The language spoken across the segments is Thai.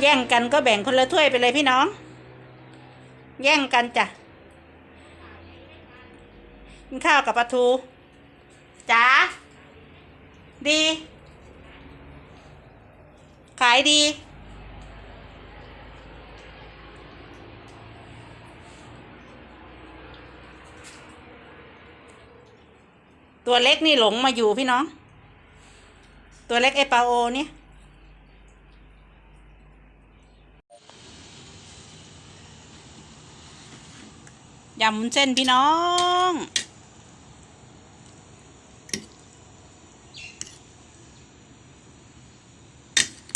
แย่งกันก็แบ่งคนละถ้วยไปเลยพี่น้อง แย่งกันจ้ะกินข้าวกับปลาทูจ๋าดี ขายดี ตัวเล็กนี่หลงมาอยู่พี่น้อง ตัวเล็กไอปาโอเนี่ย ยำวุ้นเส้นพี่น้อง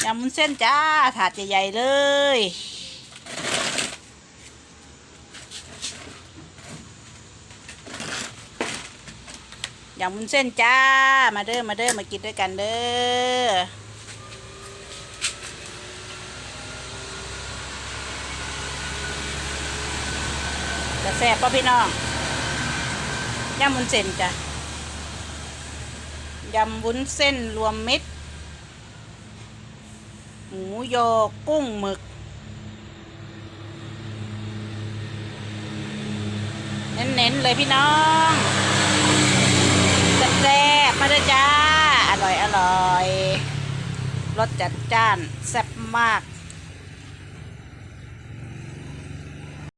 ยำวุ้นเส้นจ้า ถาดใหญ่ๆเลยยำวุ้นเส้นจ้า มาเด้อ มาเด้อ มากินด้วยกันเด้อ จะแซ่บป่ะพี่น้องยำวุ้นเส้นจ้ะยำวุ้นเส้นรวมมิตร หมูยกกุ้งหมึกเน้นๆเลยพี่น้องแซ่บมาเลยจ้า อร่อยอร่อยรสจัดจ้าน แซ่บมาก